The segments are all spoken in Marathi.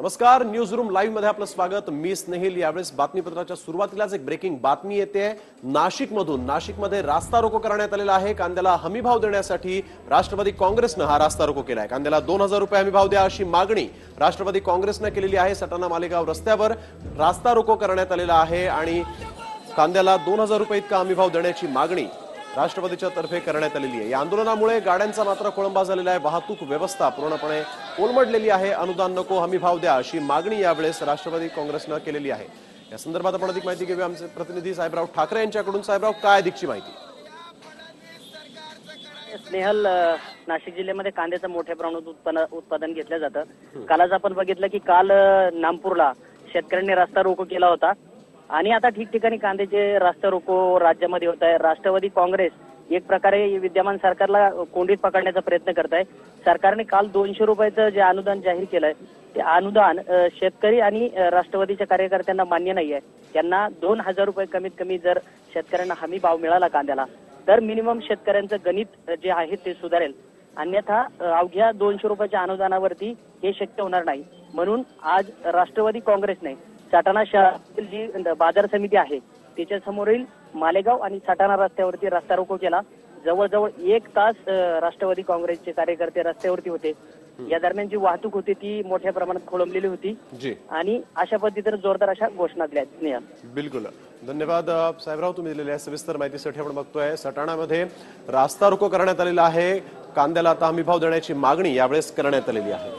नमस्कार न्यूज रूम लाईव्हमध्ये आपलं स्वागत. मी स्नेहिल यावेळेस बातमीपत्राच्या सुरुवातीलाच एक ब्रेकिंग बातमी येते. नाशिक मधून नाशिकमध्ये रास्ता रोको करण्यात आलेला आहे. कांद्याला हमी भाव देण्यासाठी राष्ट्रवादी काँग्रेसनं हा रास्ता रोको केला आहे कांद्याला दोन हजार रुपये हमी भाव द्या अशी मागणी राष्ट्रवादी काँग्रेसनं केलेली आहे. सटाणा मालेगाव रस्त्यावर रास्ता रोको करण्यात आलेला आहे आणि कांद्याला दोन हजार रुपये इतका हमी भाव देण्याची मागणी राष्ट्रवादीच्या तर्फे करण्यात आलेली आहे. या आंदोलनामुळे गाड्यांचा मात्र खोळंबा झालेला आहे. वाहतूक व्यवस्था पूर्णपणे कोलमडलेली आहे. अनुदान नको हमी भाव द्या अशी मागणी यावेळेस राष्ट्रवादी काँग्रेसनं केलेली आहे. या संदर्भात आपण अधिक माहिती घेऊया. आमचे प्रतिनिधी साहेबराव ठाकरे यांच्याकडून. साहेबराव काय अधिकची माहिती? स्नेहल नाशिक जिल्ह्यामध्ये कांद्याचं मोठ्या प्रमाणात उत्पन्न उत्पादन घेतलं जातं. कालच आपण बघितलं की काल नामपूरला शेतकऱ्यांनी रस्ता रोको केला होता. आणि आता ठिकठिकाणी कांद्याचे रस्ता रोको राज्यामध्ये होत आहे. राष्ट्रवादी काँग्रेस एक प्रकारे विद्यमान सरकारला कोंडीत पकडण्याचा प्रयत्न करत आहे सरकारने काल दोनशे रुपयाचं जे अनुदान जाहीर केलंय ते अनुदान शेतकरी आणि राष्ट्रवादीच्या कार्यकर्त्यांना मान्य नाही आहे त्यांना दोन हजार रुपये कमीत कमी जर शेतकऱ्यांना हमी भाव मिळाला कांद्याला तर मिनिमम शेतकऱ्यांचं गणित जे आहे ते सुधारेल. अन्यथा अवघ्या दोनशे रुपयाच्या अनुदानावरती हे शक्य होणार नाही. म्हणून आज राष्ट्रवादी काँग्रेसने साठाणा शहरातील जी बाजार समिती आहे त्याच्या समोरील मालेगाव आणि साठाणा रस्त्यावरती रस्ता रोको केला. जवळजवळ एक तास राष्ट्रवादी काँग्रेसचे कार्यकर्ते रस्त्यावरती होते. या दरम्यान जी वाहतूक होती ती मोठ्या प्रमाणात खोळंबलेली होती. जी. आणि अशा पद्धतीने जोरदार अशा घोषणा दिल्या. बिलकुल. धन्यवाद साहेबराव तुम्ही दिलेल्या सविस्तर माहितीसाठी आपण बघतोय सटाणामध्ये रास्ता रोको करण्यात आलेला आहे. कांद्याला आता हमी भाव देण्याची मागणी यावेळेस करण्यात आलेली आहे.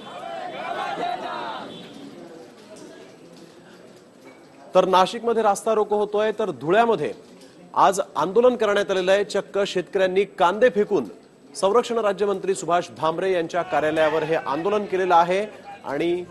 तर नाशिकमध्ये रास्ता रोको होतोय तर धुळ्यामध्ये आज आंदोलन करण्यात आलेलं आहे. चक्क शेतकऱ्यांनी कांदे फेकून संरक्षण राज्यमंत्री सुभाष भामरे यांच्या कार्यालयावर हे आंदोलन केलेलं आहे. आणि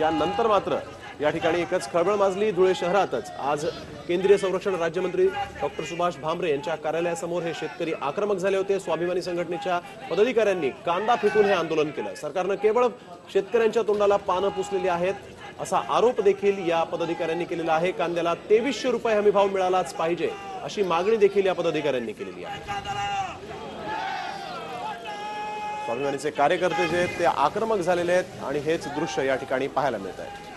यानंतर मात्र या ठिकाणी एकच खळबळ माजली धुळे शहरातच. आज केंद्रीय संरक्षण राज्यमंत्री डॉक्टर सुभाष भामरे यांच्या कार्यालयासमोर हे शेतकरी आक्रमक झाले होते. स्वाभिमानी संघटनेच्या पदाधिकाऱ्यांनी कांदा फेकून हे आंदोलन केलं. सरकारनं केवळ शेतकऱ्यांच्या तोंडाला पानं पुसलेली आहेत. असा आरोप देखील या पदाधिकाऱ्यांनी केलेला आहे. कांद्याला तेवीसशे रुपये हमी भाव मिळालाच पाहिजे अशी मागणी देखील या पदाधिकाऱ्यांनी केलेली आहे. स्वाभिमानीचे कार्यकर्ते जे आहेत ते आक्रमक झालेले आहेत आणि हेच दृश्य या ठिकाणी पाहायला मिळत आहे.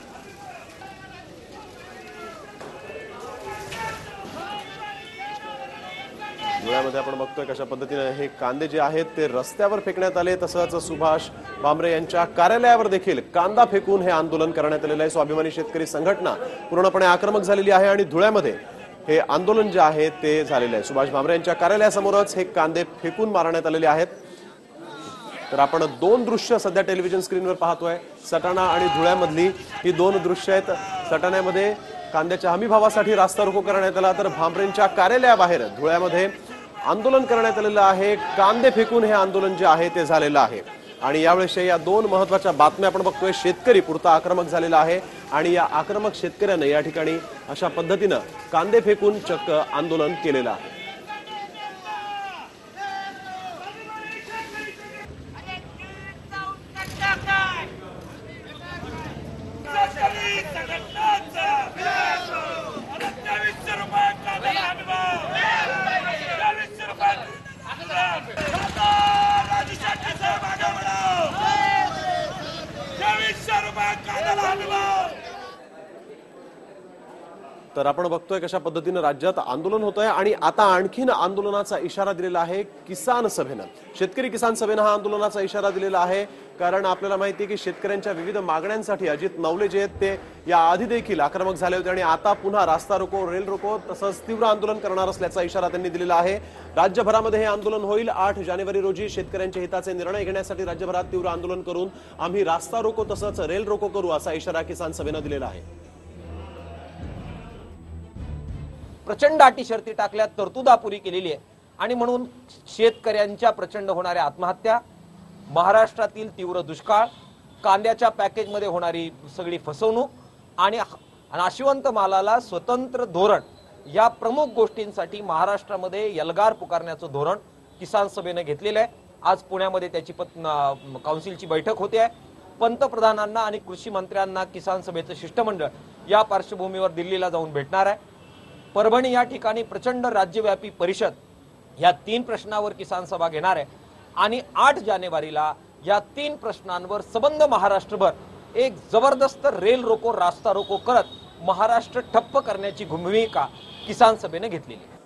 धुळ्यामध्ये आपण बघतोय कशा पद्धतीने हे कांदे जे आहेत ते रस्त्यावर फेकण्यात आले. तसंच सुभाष भामरे यांच्या कार्यालयावर देखील कांदा फेकून हे आंदोलन करण्यात आलेलं आहे. स्वाभिमानी शेतकरी संघटना पूर्णपणे आक्रमक झालेली आहे आणि धुळ्यामध्ये हे आंदोलन जे आहे ते झालेलं आहे. सुभाष भामरे यांच्या कार्यालयासमोरच हे कांदे फेकून मारण्यात आलेले आहेत. तर आपण दोन दृश्य सध्या टेलिव्हिजन स्क्रीनवर पाहतोय. सटाणा आणि धुळ्यामधली ही दोन दृश्य आहेत. सटाण्यामध्ये कांद्याच्या हमी भावासाठी रास्ता रोको करण्यात आला. तर भामरेंच्या कार्यालयाबाहेर धुळ्यामध्ये आंदोलन करण्यात आलेलं आहे. कांदे फेकून हे आंदोलन जे आहे ते झालेलं आहे. आणि यावेळेस या दोन महत्त्वाच्या बातम्या आपण बघतोय. शेतकरी पुरता आक्रमक झालेला आहे. आणि या आक्रमक शेतकऱ्यानं या ठिकाणी अशा पद्धतीनं कांदे फेकून चक्क आंदोलन केलेलं आहे. तर आपण बघतोय कशा पद्धतीनं राज्यात आंदोलन होत आहे आणि आता आणखीन आंदोलनाचा इशारा दिलेला आहे किसान सभेनं. शेतकरी किसान सभेनं हा आंदोलनाचा इशारा दिलेला आहे. कारण आपल्याला माहिती आहे की शेतकऱ्यांच्या विविध मागण्यांसाठी अजित नवले जे आहेत ते या आधी देखील आक्रमक झाले होते आणि आता पुन्हा रास्ता रोको रेल रोको तसंच तीव्र आंदोलन करणार असल्याचा इशारा त्यांनी दिलेला आहे. राज्यभरामध्ये हे आंदोलन होईल. आठ जानेवारी रोजी शेतकऱ्यांच्या हिताचे निर्णय घेण्यासाठी राज्यभरात तीव्र आंदोलन करून आम्ही रास्ता रोको तसंच रेल रोको करू असा इशारा किसान सभेनं दिलेला आहे. प्रचंड अटी शर्ती टाकल्या तरतुदा पुरी केलेली आहे. आणि म्हणून शेतकऱ्यांच्या प्रचंड होणाऱ्या आत्महत्या महाराष्ट्रातील तीव्र दुष्काळ कांद्याच्या पॅकेजमध्ये होणारी सगळी फसवणूक आणि नाशिवंत मालाला स्वतंत्र धोरण या प्रमुख गोष्टींसाठी महाराष्ट्रामध्ये यलगार पुकारण्याचं धोरण किसान सभेनं घेतलेलं आहे. आज पुण्यामध्ये त्याची पत काउन्सिलची बैठक होते आहे. पंतप्रधानांना आणि कृषी मंत्र्यांना किसान सभेचं शिष्टमंडळ या पार्श्वभूमीवर दिल्लीला जाऊन भेटणार आहे. परभणी या ठिकाणी प्रचंड राज्यव्यापी परिषद या तीन प्रश्नावर किसान सभा घेणार आहे. आणि आठ जानेवारीला या तीन प्रश्नांवर सबंध महाराष्ट्रभर एक जबरदस्त रेल रोको रास्ता रोको करत महाराष्ट्र ठप्प करण्याची भूमिका किसान सभेने घेतलेली आहे.